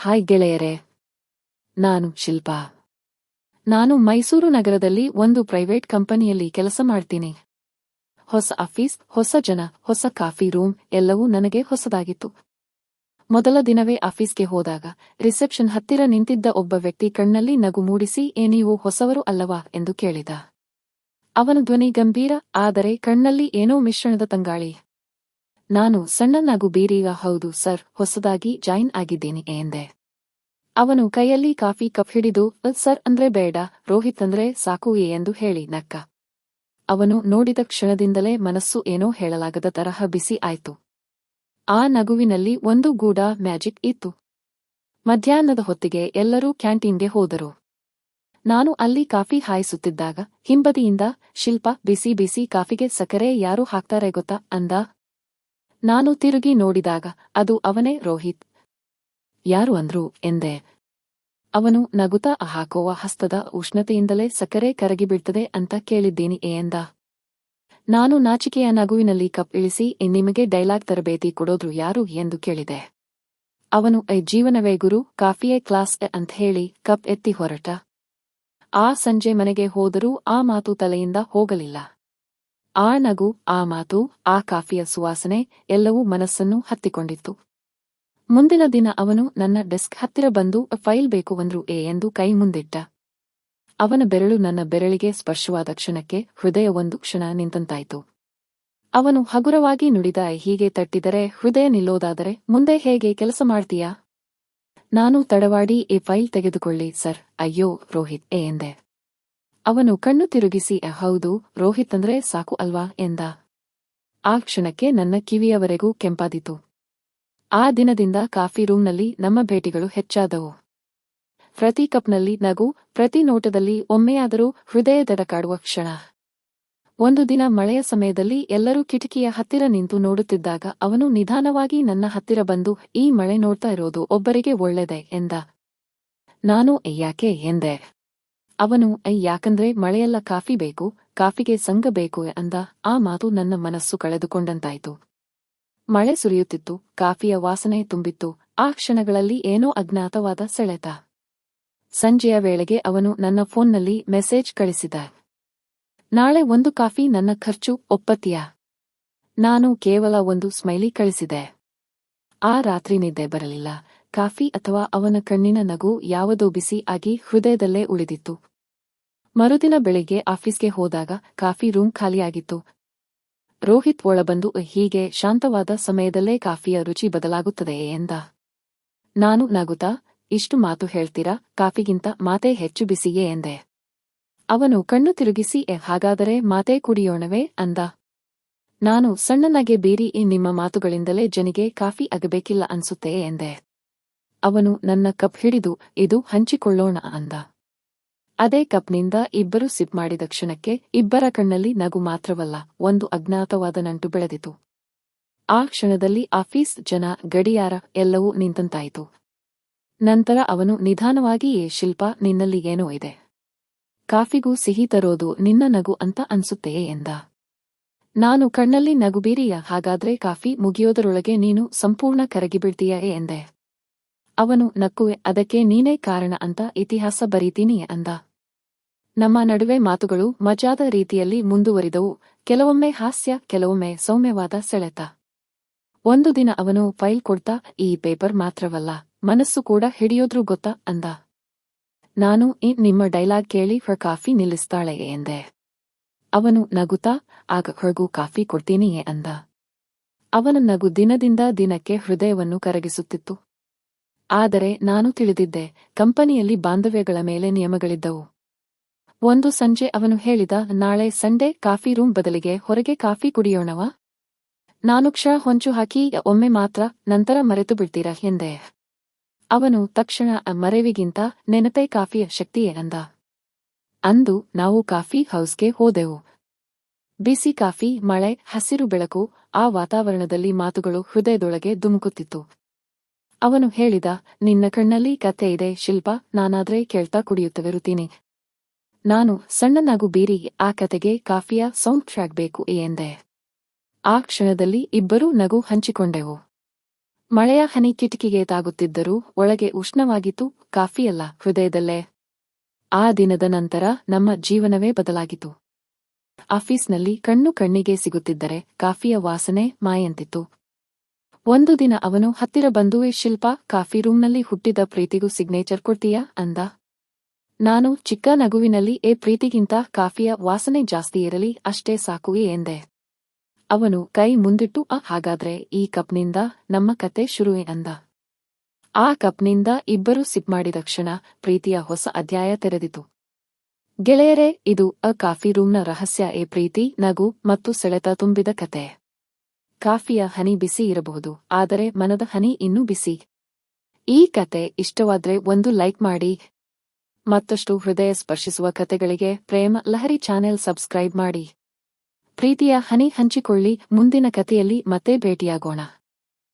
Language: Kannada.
ಹಾಯ್ ಗೆಳೆಯರೆ, ನಾನು ಶಿಲ್ಪಾ. ನಾನು ಮೈಸೂರು ನಗರದಲ್ಲಿ ಒಂದು ಪ್ರೈವೇಟ್ ಕಂಪನಿಯಲ್ಲಿ ಕೆಲಸ ಮಾಡ್ತೀನಿ. ಹೊಸ ಆಫೀಸ್, ಹೊಸ ಜನ, ಹೊಸ ಕಾಫಿ ರೂಮ್, ಎಲ್ಲವೂ ನನಗೆ ಹೊಸದಾಗಿತ್ತು. ಮೊದಲ ದಿನವೇ ಆಫೀಸ್ಗೆ ಹೋದಾಗ, ರಿಸೆಪ್ಷನ್ ಹತ್ತಿರ ನಿಂತಿದ್ದ ಒಬ್ಬ ವ್ಯಕ್ತಿ ಕಣ್ಣಲ್ಲಿ ನಗು ಮೂಡಿಸಿ, ಏ, ನೀವು ಹೊಸವರು ಅಲ್ಲವಾ? ಎಂದು ಕೇಳಿದ. ಅವನ ಧ್ವನಿ ಗಂಭೀರ, ಆದರೆ ಕಣ್ಣಲ್ಲಿ ಏನೋ ಮಿಶ್ರಣದ ತಂಗಾಳಿ. ನಾನು ಸಣ್ಣನಾಗು ಬೀರೀಗ ಹೌದು ಸರ್ ಹೊಸದಾಗಿ ಜಾಯಿನ್ ಆಗಿದ್ದೀನಿ ಎಂದೆ. ಅವನು ಕೈಯಲ್ಲಿ ಕಾಫಿ ಕಪ್ ಹಿಡಿದು "ಅಹ್, ಸರ್ ಅಂದ್ರೆ ಬೇಡ ರೋಹಿತ್ ಅಂದ್ರೆ ಸಾಕು ಎಂದು ಹೇಳಿ ನಕ್ಕ. ಅವನು ನೋಡಿದ ಕ್ಷಣದಿಂದಲೇ ಮನಸ್ಸು ಏನೋ ಹೇಳಲಾಗದ ತರಹ ಬಿಸಿ ಆಯ್ತು. ಆ ನಗುವಿನಲ್ಲಿ ಒಂದು ಗೂಡ ಮ್ಯಾಜಿಕ್ ಇತ್ತು. ಮಧ್ಯಾಹ್ನದ ಹೊತ್ತಿಗೆ ಎಲ್ಲರೂ ಕ್ಯಾಂಟೀನ್ಗೆ ಹೋದರು. ನಾನು ಅಲ್ಲಿ ಕಾಫಿ ಹಾಯಿಸುತ್ತಿದ್ದಾಗ ಹಿಂಬದಿಯಿಂದ ಶಿಲ್ಪ ಬಿಸಿ ಬಿಸಿ ಕಾಫಿಗೆ ಸಕ್ಕರೆ ಯಾರು ಹಾಕ್ತಾರೆ ಗೊತ್ತಾ? ಅಂದ ನಾನು ತಿರುಗಿ ನೋಡಿದಾಗ ಅದು ಅವನೇ ರೋಹಿತ್. ಯಾರು ಅಂದ್ರು ಎಂದೆ. ಅವನು ನಗುತ್ತಾ ಹಾಕುವ ಹಸ್ತದ ಉಷ್ಣತೆಯಿಂದಲೇ ಸಕ್ಕರೆ ಕರಗಿಬಿಡ್ತದೆ ಅಂತ ಕೇಳಿದ್ದೀನಿ ಎಂದ. ನಾನು ನಾಚಿಕೆಯ ನಗುವಿನಲ್ಲಿ ಕಪ್ ಇಳಿಸಿ ನಿಮಗೆ ಡೈಲಾಗ್ ತರಬೇತಿ ಕೊಡೋದ್ರು ಯಾರು? ಎಂದು ಕೇಳಿದೆ. ಅವನು ಐ ಜೀವನವೇ ಗುರು, ಕಾಫಿಯೇ ಕ್ಲಾಸ್ ಅಂತ ಹೇಳಿ ಕಪ್ ಎತ್ತಿ ಹೊರಟ. ಆ ಸಂಜೆ ಮನೆಗೆ ಹೋದರೂ ಆ ಮಾತು ತಲೆಯಿಂದ ಹೋಗಲಿಲ್ಲ. ಆ ನಗು, ಆ ಮಾತು, ಆ ಕಾಫಿಯ ಸುವಾಸನೆ ಎಲ್ಲವೂ ಮನಸ್ಸನ್ನು ಹತ್ತಿಕೊಂಡಿತ್ತು. ಮುಂದಿನ ದಿನ ಅವನು ನನ್ನ ಡೆಸ್ಕ್ ಹತ್ತಿರ ಬಂದು, ಫೈಲ್ ಬೇಕು ಅಂದ್ರು ಏ ಎಂದು ಕೈ ಮುಂದಿಟ್ಟ. ಅವನ ಬೆರಳು ನನ್ನ ಬೆರಳಿಗೆ ಸ್ಪರ್ಶವಾದ ಕ್ಷಣಕ್ಕೆ ಹೃದಯ ಒಂದು ಕ್ಷಣ ನಿಂತಂತಾಯಿತು. ಅವನು ಹಗುರವಾಗಿ ನುಡಿದ, ಹೀಗೆ ತಟ್ಟಿದರೆ ಹೃದಯ ನಿಲ್ಲೋದಾದರೆ ಮುಂದೆ ಹೇಗೆ ಕೆಲಸ ಮಾಡ್ತೀಯಾ? ನಾನು ತಡವಾಡಿ ಈ ಫೈಲ್ ತೆಗೆದುಕೊಳ್ಳಿ ಸರ್. ಅಯ್ಯೋ, ರೋಹಿತ್, ಏ ಎಂದೆ. ಅವನು ಕಣ್ಣು ತಿರುಗಿಸಿ ಹೌದು ರೋಹಿತ್ ಅಂದ್ರೆ ಸಾಕು ಅಲ್ವಾ? ಎಂದ. ಆ ಕ್ಷಣಕ್ಕೆ ನನ್ನ ಕಿವಿಯವರೆಗೂ ಕೆಂಪಾದಿತು. ಆ ದಿನದಿಂದ ಕಾಫಿ ರೂಮ್ನಲ್ಲಿ ನಮ್ಮ ಭೇಟಿಗಳು ಹೆಚ್ಚಾದವು. ಪ್ರತಿ ಕಪ್ನಲ್ಲಿ ನಗು ಪ್ರತಿ ನೋಟದಲ್ಲಿ ಒಮ್ಮೆಯಾದರೂ ಹೃದಯ ದಡಕಾಡುವ ಕ್ಷಣ. ಒಂದು ದಿನ ಮಳೆಯ ಸಮಯದಲ್ಲಿ ಎಲ್ಲರೂ ಕಿಟಕಿಯ ಹತ್ತಿರ ನಿಂತು ನೋಡುತ್ತಿದ್ದಾಗ ಅವನು ನಿಧಾನವಾಗಿ ನನ್ನ ಹತ್ತಿರ ಬಂದು ಈ ಮಳೆ ನೋಡ್ತಾ ಇರೋದು ಒಬ್ಬರಿಗೆ ಒಳ್ಳೆದೆ? ಎಂದ. ನಾನು "ಏ, ಯಾಕೆ? ಎಂದೆ. ಅವನು "ಐ, ಯಾಕಂದ್ರೆ ಮಳೆಯಲ್ಲ ಕಾಫಿ ಬೇಕು ಕಾಫಿಗೆ ಸಂಘ ಬೇಕು ಅಂದ ಆ ಮಾತು ನನ್ನ ಮನಸ್ಸು ಕಳೆದುಕೊಂಡಂತಾಯ್ತು. ಮಳೆ ಸುರಿಯುತ್ತಿತ್ತು ಕಾಫಿಯ ವಾಸನೆ ತುಂಬಿತ್ತು ಆ ಕ್ಷಣಗಳಲ್ಲಿ ಏನೋ ಅಜ್ಞಾತವಾದ ಸೆಳೆತ. ಸಂಜೆಯ ವೇಳೆಗೆ ಅವನು ನನ್ನ ಫೋನ್ನಲ್ಲಿ ಮೆಸೇಜ್ ಕಳಿಸಿದ. ನಾಳೆ ಒಂದು ಕಾಫಿ ನನ್ನ ಖರ್ಚು ಒಪ್ಪತ್ತೀಯ? ನಾನು ಕೇವಲ ಒಂದು ಸ್ಮೈಲಿ ಕಳಿಸಿದೆ. ಆ ರಾತ್ರಿ ನಿದ್ದೆ ಬರಲಿಲ್ಲ. ಕಾಫಿ ಅಥವಾ ಅವನ ಕಣ್ಣಿನ ನಗು ಯಾವುದೋ ಬಿಸಿ ಆಗಿ ಹೃದಯದಲ್ಲೇ ಉಳಿದಿತ್ತು. ಮರುದಿನ ಬೆಳಿಗ್ಗೆ ಆಫೀಸ್ಗೆ ಹೋದಾಗ ಕಾಫಿ ರೂಮ್ ಖಾಲಿಯಾಗಿತ್ತು. ರೋಹಿತ್ ಒಳಬಂದು ಹೀಗೆ ಶಾಂತವಾದ ಸಮಯದಲ್ಲೇ ಕಾಫಿಯ ರುಚಿ ಬದಲಾಗುತ್ತದೆಯೇ? ಎಂದ. ನಾನು ನಗುತ್ತಾ ಇಷ್ಟು ಮಾತು ಹೇಳ್ತೀರಾ? ಕಾಫಿಗಿಂತ ಮಾತೇ ಹೆಚ್ಚು ಬಿಸಿಯೇ? ಎಂದೆ. ಅವನು ಕಣ್ಣು ತಿರುಗಿಸಿ "ಎ, ಹಾಗಾದರೆ ಮಾತೇ ಕುಡಿಯೋಣವೇ? ಅಂದ. ನಾನು ಸಣ್ಣನಾಗೆ ಬೀರಿ "ಈ ನಿಮ್ಮ ಮಾತುಗಳಿಂದಲೇ ಜನಿಗೆ ಕಾಫಿ ಆಗಬೇಕಿಲ್ಲ ಅನ್ಸುತ್ತೆ? ಎಂದೆ. ಅವನು ನನ್ನ ಕಪ್ ಹಿಡಿದು ಇದು ಹಂಚಿಕೊಳ್ಳೋಣ ಅಂದ. ಅದೇ ಕಪ್ನಿಂದ ಇಬ್ಬರು ಸಿಪ್ ಮಾಡಿದ ಕ್ಷಣಕ್ಕೆ ಇಬ್ಬರ ಕಣ್ಣಲ್ಲಿ ನಗು ಮಾತ್ರವಲ್ಲ ಒಂದು ಅಜ್ಞಾತವಾದ ನಂಟು ಬೆಳೆದಿತು. ಆ ಕ್ಷಣದಲ್ಲಿ ಆಫೀಸ್ ಜನ ಗಡಿಯಾರ ಎಲ್ಲವೂ ನಿಂತಂತಾಯಿತು. ನಂತರ ಅವನು ನಿಧಾನವಾಗಿಯೇ "ಏ, ಶಿಲ್ಪ ನಿನ್ನಲ್ಲಿ ಏನೋ ಇದೆ. ಕಾಫಿಗೂ ಸಿಹಿ ತರೋದು ನಿನ್ನ ನಗು ಅಂತ ಅನ್ಸುತ್ತೆಯೇ ಎಂದ. ನಾನು ಕಣ್ಣಲ್ಲಿ ನಗುಬೀರಿಯ ಹಾಗಾದ್ರೆ ಕಾಫಿ ಮುಗಿಯೋದರೊಳಗೆ ನೀನು ಸಂಪೂರ್ಣ ಕರಗಿಬಿಡ್ತೀಯೇ ಎಂದೆ. ಅವನು ನಕ್ಕುವೆ, ಅದಕ್ಕೆ ನೀನೇ ಕಾರಣ ಅಂತ ಇತಿಹಾಸ ಬರೀತೀನಿ ಅಂದ. ನಮ್ಮ ನಡುವೆ ಮಾತುಗಳು ಮಜಾದ ರೀತಿಯಲ್ಲಿ ಮುಂದುವರಿದವು, ಕೆಲವೊಮ್ಮೆ ಹಾಸ್ಯ, ಕೆಲವೊಮ್ಮೆ ಸೌಮ್ಯವಾದ ಸೆಳೆತ. ಒಂದು ದಿನ ಅವನು ಫೈಲ್ ಕೊಡ್ತಾ, ಈ ಪೇಪರ್ ಮಾತ್ರವಲ್ಲ, ಮನಸ್ಸು ಕೂಡ ಹಿಡಿಯೋದ್ರೂ ಗೊತ್ತಾ ಅಂದ. ನಾನು ಈ ನಿಮ್ಮ ಡೈಲಾಗ್ ಕೇಳಿ ಹೊರ ಕಾಫಿ ನಿಲ್ಲಿಸ್ತಾಳೆ ಎಂದೆ. ಅವನು ನಗುತ್ತಾ, ಆಗ ಹೊರಗೂ ಕಾಫಿ ಕೊಡ್ತೀನಿಯೇ ಅಂದ. ಅವನ ನಗು ದಿನದಿಂದ ದಿನಕ್ಕೆ ಹೃದಯವನ್ನು ಕರಗಿಸುತ್ತಿತ್ತು. ಆದರೆ ನಾನು ತಿಳಿದಿದ್ದೆ, ಕಂಪನಿಯಲ್ಲಿ ಬಾಂಧವ್ಯಗಳ ಮೇಲೆ ನಿಯಮಗಳಿದ್ದವು. ಒಂದು ಸಂಜೆ ಅವನು ಹೇಳಿದ, ನಾಳೆ ಸಂಡೇ ಕಾಫಿ ರೂಮ್ ಬದಲಿಗೆ ಹೊರಗೆ ಕಾಫಿ ಕುಡಿಯೋಣವಾ? ನಾನು ಕ್ಷ ಹೊಂಚು ಹಾಕಿ, ಒಮ್ಮೆ ಮಾತ್ರ, ನಂತರ ಮರೆತು ಬಿಡ್ತೀರಾ ಎಂದೆ. ಅವನು ತಕ್ಷಣ, ಮರೆವಿಗಿಂತ, ನೆನಪೇ ಕಾಫಿಯ ಶಕ್ತಿಯೇ ಅಂದ. ಅಂದು ನಾವು ಕಾಫಿ ಹೌಸ್ಗೆ ಹೋದೆವು. ಬಿಸಿ ಕಾಫಿ, ಮಳೆ, ಹಸಿರು ಬೆಳಕು, ಆ ವಾತಾವರಣದಲ್ಲಿ ಮಾತುಗಳು ಹೃದಯದೊಳಗೆ ಧುಮುಕುತ್ತಿತ್ತು. ಅವನು ಹೇಳಿದ, ನಿನ್ನ ಕಣ್ಣಲ್ಲಿ ಕತೆ ಇದೆ, ಶಿಲ್ಪ, ನಾನಾದ್ರೆ ಕೇಳ್ತಾ ಕುಡಿಯುತ್ತವಿರುತ್ತೀನಿ ನಾನು ಸಣ್ಣನಾಗು ಬೀರಿ ಆ ಕತೆಗೆ ಕಾಫಿಯ ಸೌಂಡ್ ಟ್ರ್ಯಾಕ್ ಬೇಕು ಎಂದೆ. ಆ ಕ್ಷಣದಲ್ಲಿ ಇಬ್ಬರೂ ನಗು ಹಂಚಿಕೊಂಡೆವು. ಮಳೆಯ ಹನಿ ಕಿಟಕಿಗೆ ತಾಗುತ್ತಿದ್ದರೂ ಒಳಗೆ ಉಷ್ಣವಾಗಿತ್ತು, ಕಾಫಿಯಲ್ಲ, ಹೃದಯದಲ್ಲೇ. ಆ ದಿನದ ನಂತರ ನಮ್ಮ ಜೀವನವೇ ಬದಲಾಗಿತು ಆಫೀಸ್ನಲ್ಲಿ ಕಣ್ಣು ಕಣ್ಣಿಗೆ ಸಿಗುತ್ತಿದ್ದರೆ ಕಾಫಿಯ ವಾಸನೆ ಮಾಯಂತಿತ್ತು. ಒಂದು ದಿನ ಅವನು ಹತ್ತಿರ ಬಂದುವೆ, ಶಿಲ್ಪ, ಕಾಫಿ ರೂಮ್ನಲ್ಲಿ ಹುಟ್ಟಿದ ಪ್ರೀತಿಗೂ ಸಿಗ್ನೇಚರ್ ಕೊಡ್ತೀಯಾ? ಅಂದ. ನಾನು ಚಿಕ್ಕ ನಗುವಿನಲ್ಲಿ ಏ ಪ್ರೀತಿಗಿಂತ ಕಾಫಿಯ ವಾಸನೆ ಜಾಸ್ತಿ ಇರಲಿ, ಅಷ್ಟೇ ಸಾಕುವೆ ಎಂದೆ. ಅವನು ಕೈ ಮುಂದಿಟ್ಟು, ಅ, ಹಾಗಾದ್ರೆ ಈ ಕಪ್ನಿಂದ ನಮ್ಮ ಕತೆ ಶುರುವೆ, ಅಂದ. ಆ ಕಪ್ನಿಂದ ಇಬ್ಬರು ಸಿಪ್ ಮಾಡಿದ ಕ್ಷಣ ಪ್ರೀತಿಯ ಹೊಸ ಅಧ್ಯಾಯ ತೆರೆದಿತು. ಗೆಳೆಯರೇ, ಇದು ಅ ಕಾಫಿ ರೂಮ್ನ ರಹಸ್ಯ ಎ ಪ್ರೀತಿ, ನಗು ಮತ್ತು ಸೆಳೆತ ತುಂಬಿದ ಕತೆ. ಕಾಫಿಯ ಹನಿ ಬಿಸಿ ಇರಬಹುದು, ಆದರೆ ಮನದ ಹನಿ ಇನ್ನೂ ಬಿಸಿ. ಈ ಕತೆ ಇಷ್ಟವಾದ್ರೆ ಒಂದು ಲೈಕ್ ಮಾಡಿ. ಮತ್ತಷ್ಟು ಹೃದಯ ಸ್ಪರ್ಶಿಸುವ ಕತೆಗಳಿಗೆ ಪ್ರೇಮ ಲಹರಿ ಚಾನೆಲ್ ಸಬ್ಸ್ಕ್ರೈಬ್ ಮಾಡಿ. ಪ್ರೀತಿಯ ಹನಿ ಹಂಚಿಕೊಳ್ಳಿ, ಮುಂದಿನ ಕಥೆಯಲ್ಲಿ ಮತ್ತೆ ಭೇಟಿಯಾಗೋಣ.